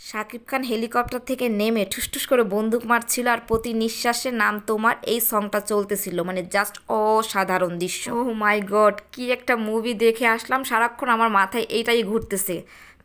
Shakib Khan helicopter থেকে নেমে ঠুসঠুস করে বন্দুক মারছিল আর প্রতি নিঃশ্বাসে নাম তোমার এই সংটা চলতেছিল। মানে জাস্ট অসাধারণ দৃশ্য। ও মাই গড কি একটা মুভি দেখে আসলাম, সারাক্ষণ আমার মাথায় এইটাই ঘুরতেছে।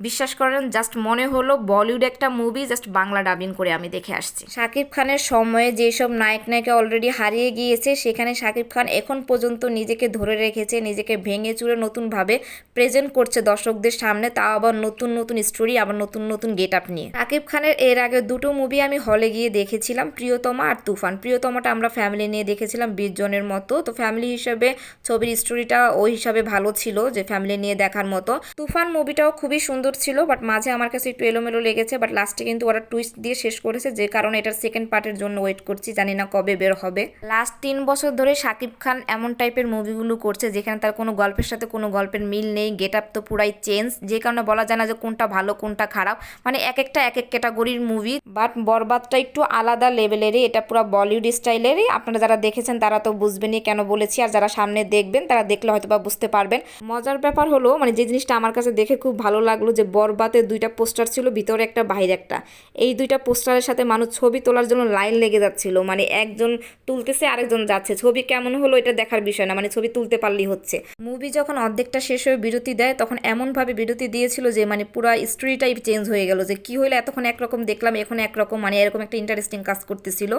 বিশ্বাস করেন জাস্ট মনে হলো বলিউড একটা মুভি জাস্ট বাংলা ডাবিং করে আমি দেখে আসছি। শাকিব খানের সময়ে যেসব নায়ক নায়িকা অলরেডি হারিয়ে গিয়েছে, সেখানে শাকিব খান এখন পর্যন্ত নিজেকে ধরে রেখেছে, নিজেকে ভেঙে চুরে নতুনভাবে প্রেজেন্ট করছে দর্শকদের সামনে। তাও আবার নতুন নতুন স্টোরি আবার নতুন নতুন গেট আপ নিয়ে। শাকিব খানের এর আগে দুটো মুভি আমি হলে গিয়ে দেখেছিলাম, প্রিয়তমা আর তুফান। প্রিয়তমাটা আমরা ফ্যামিলি নিয়ে দেখেছিলাম বিশ জনের মতো। তো ফ্যামিলি হিসেবে ছবির স্টোরিটা ওই হিসাবে ভালো ছিল যে ফ্যামিলি নিয়ে দেখার মতো। তুফান মুভিটাও খুবই সুন্দর ছিল বাট মাঝে আমার কাছে একটু এলোমেলো লেগেছে বাট লাস্টে কিন্তু ওরা টুইস্ট দিয়ে শেষ করেছে, যে কারণে এটার সেকেন্ড পার্টের জন্য ওয়েট করছি, জানি না কবে বের হবে। লাস্ট তিন বছর ধরে শাকিব খান এমন টাইপের মুভিগুলো করছে, যেখানে তার কোনো গল্পের সাথে কোনো গল্পের মিল নেই গেট আপ তো পুরাই চেঞ্জ যে কারণে বলা যায় না যে কোনটা ভালো, কোনটা খারাপ মানে এক একটা, এক এক ক্যাটাগরির মুভি বাট বরবাদটা একটু আলাদা লেভেলেরই এটা পুরো বলিউড স্টাইলেরই আপনারা যারা দেখেছেন তারা তো বুঝবেনই কেন বলেছি, আর যারা সামনে দেখবেন তারা দেখলে হয়তো বা বুঝতে পারবেন। মজার ব্যাপার হলো মানে যে জিনিসটা আমার কাছে দেখে খুব ভালো লাগল যে বরবাতে দুইটা পোস্টার ছিল, ভিতরে একটা, বাইরে একটা। এই দুইটা পোস্টারের সাথে মানুষ ছবি তোলার জন্য লাইন লেগে যাচ্ছিল। মানে একজন তুলতেছে, আরেকজন যাচ্ছে। ছবি কেমন হলো এটা দেখার বিষয় না মানে ছবি তুলতে পারলেই হচ্ছে। মুভি যখন অর্ধেকটা শেষ হয়ে বিরতি দেয়, তখন এমনভাবে বিরতি দিয়েছিল যে মানে পুরো স্টোরিটাই চেঞ্জ হয়ে গেল যে, কি হলো এতক্ষণ একরকম দেখলাম, এখন একরকম মানে এরকম একটা ইন্টারেস্টিং কাজ করতেছিল।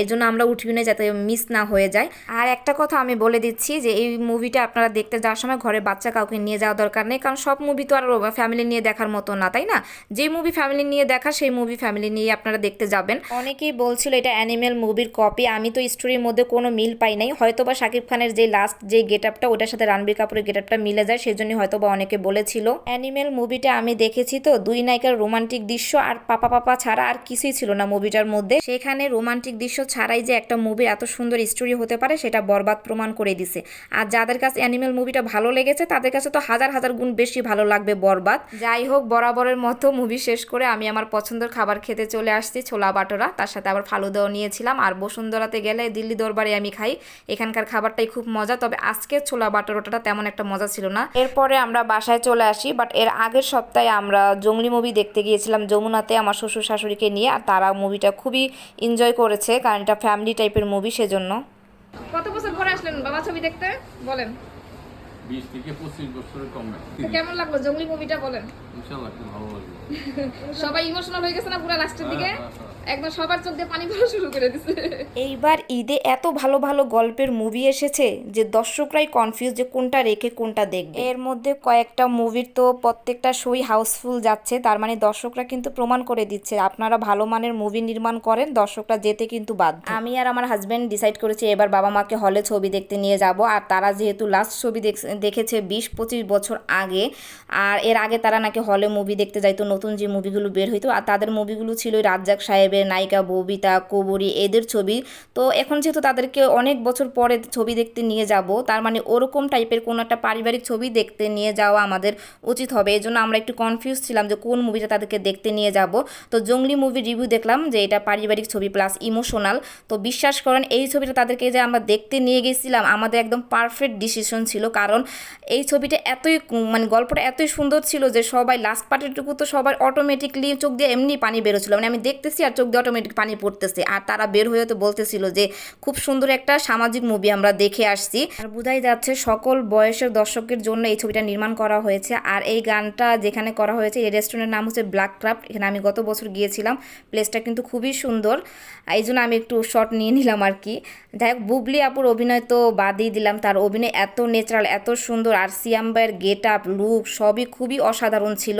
এই জন্য আমরা উঠিও যাতে মিস না হয়ে যায়। আর একটা কথা আমি বলে দিচ্ছি যে, এই মুভিটা আপনারা দেখতে যাওয়ার সময় ঘরে বাচ্চা কাউকে নিয়ে যাওয়া দরকার নেই, কারণ সব মুভি তো আর ফ্যামিলি নিয়ে দেখার মতো না, তাই না? যে মুভি ফ্যামিলি নিয়ে দেখা, সেই মুভি ফ্যামিলি নিয়ে আপনারা দেখতে যাবেন। অনেকেই বলছিল এটা অ্যানিমেল মুভির কপি আমি তো স্টোরির মধ্যে কোনো মিল পাই নাই। হয়তো বা শাকিব খানের যে লাস্ট যে গেট আপটা ওটার সাথে রণবীর কাপুরের গেট আপটা মিলে যায় সেই জন্যই হয়তো বা অনেকে বলেছিল। অ্যানিমেল মুভিটা আমি দেখেছি তো, দুই নায়িকার রোমান্টিক দৃশ্য আর পাপা পাপা ছাড়া আর কিছুই ছিল না মুভিটার মধ্যে। সেখানে রোমান্টিক দৃশ্য ছাড়াই যে একটা মুভির এত সুন্দর স্টোরি হতে পারে, সেটা বরবাদ প্রমাণ করে দিছে। আর যাদের কাছে অ্যানিমেল মুভিটা ভালো লেগেছে, তাদের কাছে তো হাজার হাজার গুণ বেশি ভালো লাগবে বরবাদ। যাই হোক, বরাবরের মতো মুভি শেষ করে আমি আমার পছন্দের খাবার খেতে চলে আসছি, ছোলা বাটোরা। তার সাথে আবার ফালুদাও নিয়েছিলাম। আর বসুন্ধরাতে গেলে দিল্লি দরবারে আমি খাই। এখানকার খাবারটাই খুব মজা। তবে আজকে ছোলা বাটোরাটা তেমন একটা মজা ছিল না। এরপরে আমরা বাসায় চলে আসি বাট এর আগের সপ্তাহে আমরা জঙ্গলি মুভি দেখতে গিয়েছিলাম যমুনাতে আমার শ্বশুর শাশুড়িকে নিয়ে, আর তারা মুভিটা খুবই এনজয় করেছে, কারণ এটা ফ্যামিলি টাইপের মুভি সেজন্য। কত বছর পরে আসলেন বাবা ছবি দেখতে? বলেন। বিশ থেকে পঁচিশ বছরের কম না। কেমন লাগল? জঙ্গলি মুভিটা বলেন। ইনশাআল্লাহ খুব ভালো লাগবে সবাই ইমোশনাল হয়ে গেছে না পুরো লাস্টের দিকে? সবার চোখ দিয়ে পানি পড়া শুরু করে দিছে। এইবার ঈদে এত ভালো ভালো গল্পের মুভি এসেছে যে দর্শকরাই কনফিউজ যে কোনটা রেখে কোনটা দেখবে। এর মধ্যে কয়েকটা মুভির তো প্রত্যেকটা শোই হাউসফুল যাচ্ছে, তার মানে দর্শকরা কিন্তু প্রমাণ করে দিচ্ছে, আপনারা ভালো মানের মুভি নির্মাণ করেন, দর্শকরা যেতে কিন্তু বাধ্য। আমি আর আমার হাজব্যান্ড ডিসাইড করেছি এবার বাবা মাকে হলে ছবি দেখতে নিয়ে যাব, আর তারা যেহেতু লাস্ট ছবি দেখ- দেখেছে বিশ পঁচিশ বছর আগে, আর এর আগে তারা নাকি হলে মুভি দেখতে যাইতো, নতুন যে মুভিগুলো বের হইতো, আর তাদের মুভিগুলো ছিল রাজ্জাক রাজ্জাক সাহেবের নায়িকা, ববিতা, কবরী এদের ছবি। তো এখন যেহেতু তাদেরকে অনেক বছর পরে ছবি দেখতে নিয়ে যাব, তার মানে ওরকম টাইপের কোনো একটা পারিবারিক ছবি দেখতে নিয়ে যাওয়া আমাদের উচিত হবে। এই জন্য আমরা একটু কনফিউজ ছিলাম যে কোন মুভিটা তাদেরকে দেখতে নিয়ে যাব। তো জঙ্গলি মুভি রিভিউ দেখলাম যে এটা পারিবারিক ছবি প্লাস ইমোশনাল তো বিশ্বাস করেন, এই ছবিটা তাদেরকে যে আমরা দেখতে নিয়ে গেছিলাম, আমাদের একদম পারফেক্ট ডিসিশন ছিল। কারণ এই ছবিটা এতই মানে গল্পটা এতই সুন্দর ছিল যে সবাই লাস্ট পার্টেরটুকু তো সবাই অটোমেটিকলি চোখ দিয়ে এমনি পানি বেরোচ্ছিল। মানে আমি দেখতেছি আর চোখ দিয়ে অটোমেটিক পানি পড়তেছে। আর তারা বের হয়ে তো বলতেছিল যে, খুব সুন্দর একটা সামাজিক মুভি আমরা দেখে আসছি। আর বোঝাই যাচ্ছে সকল বয়সের দর্শকের জন্য এই ছবিটা নির্মাণ করা হয়েছে। আর এই গানটা যেখানে করা হয়েছে, এই রেস্টুরেন্টের নাম হচ্ছে ব্ল্যাক ক্রাফট এখানে আমি গত বছর গিয়েছিলাম। প্লেসটা কিন্তু খুবই সুন্দর। এই জন্য আমি একটু শর্ট নিয়ে নিলাম আর কি। যাই হোক, বুবলি আপুর অভিনয় তো বাদই দিলাম। তার অভিনয় এত ন্যাচারাল এত সুন্দর। আর সিয়াম গেট আপ লুক সবই খুবই অসাধারণ ছিল।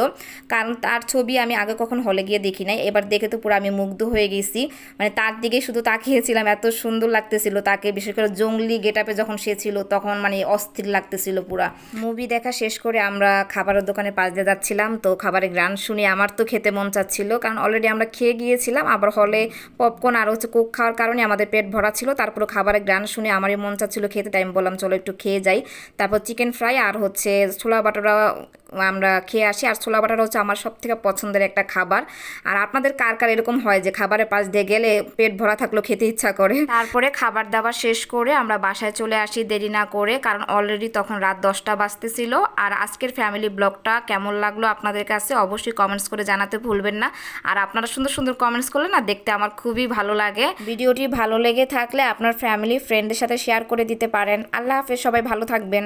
কারণ তার ছবি আমি আগে কখন হলে গিয়ে দেখি নাই। এবার দেখে তো পুরো আমি মুগ্ধ হয়ে গেছি। মানে তার দিকে শুধু তাকিয়েছিলাম, এত সুন্দর লাগতেছিল তাকে, বিশেষ করে জঙ্গলি গেট আপে যখন সে ছিল তখন মানে অস্থির লাগতেছিল পুরা। মুভি দেখা শেষ করে আমরা খাবারের দোকানে পাশ দিয়ে যাচ্ছিলাম, তো খাবারের গ্রান শুনে আমার তো খেতে মন চাচ্ছিল, কারণ অলরেডি আমরা খেয়ে গিয়েছিলাম, আবার হলে পপকর্ন আর হচ্ছে কোক খাওয়ার কারণে আমাদের পেট ভরা ছিল তারপরে খাবারের গ্রান শুনে আমারই মন চাচ্ছিল খেতে, তাই আমি বললাম, চলো একটু খেয়ে যাই। তারপর চিকেন ফ্রাই আর হচ্ছে ছোলা বাটোরা আমরা খেয়ে আসি। আর ছোলা বাটাটা হচ্ছে আমার সব থেকে পছন্দের একটা খাবার। আর আপনাদের কার কার এরকম হয় যে খাবারের পাশ দিয়ে গেলে পেট ভরা থাকলেও খেতে ইচ্ছা করে? তারপরে খাবার দাবার শেষ করে আমরা বাসায় চলে আসি দেরি না করে কারণ অলরেডি তখন রাত দশটা বাজতেছিল। আর আজকের ফ্যামিলি ব্লগটা কেমন লাগল আপনাদের কাছে অবশ্যই কমেন্টস করে জানাতে ভুলবেন না। আর আপনারা সুন্দর সুন্দর কমেন্টস করলে না দেখতে আমার খুবই ভালো লাগে। ভিডিওটি ভালো লেগে থাকলে আপনার ফ্যামিলি ফ্রেন্ডের সাথে শেয়ার করে দিতে পারেন। আল্লাহ হাফেজ সবাই ভালো থাকবেন।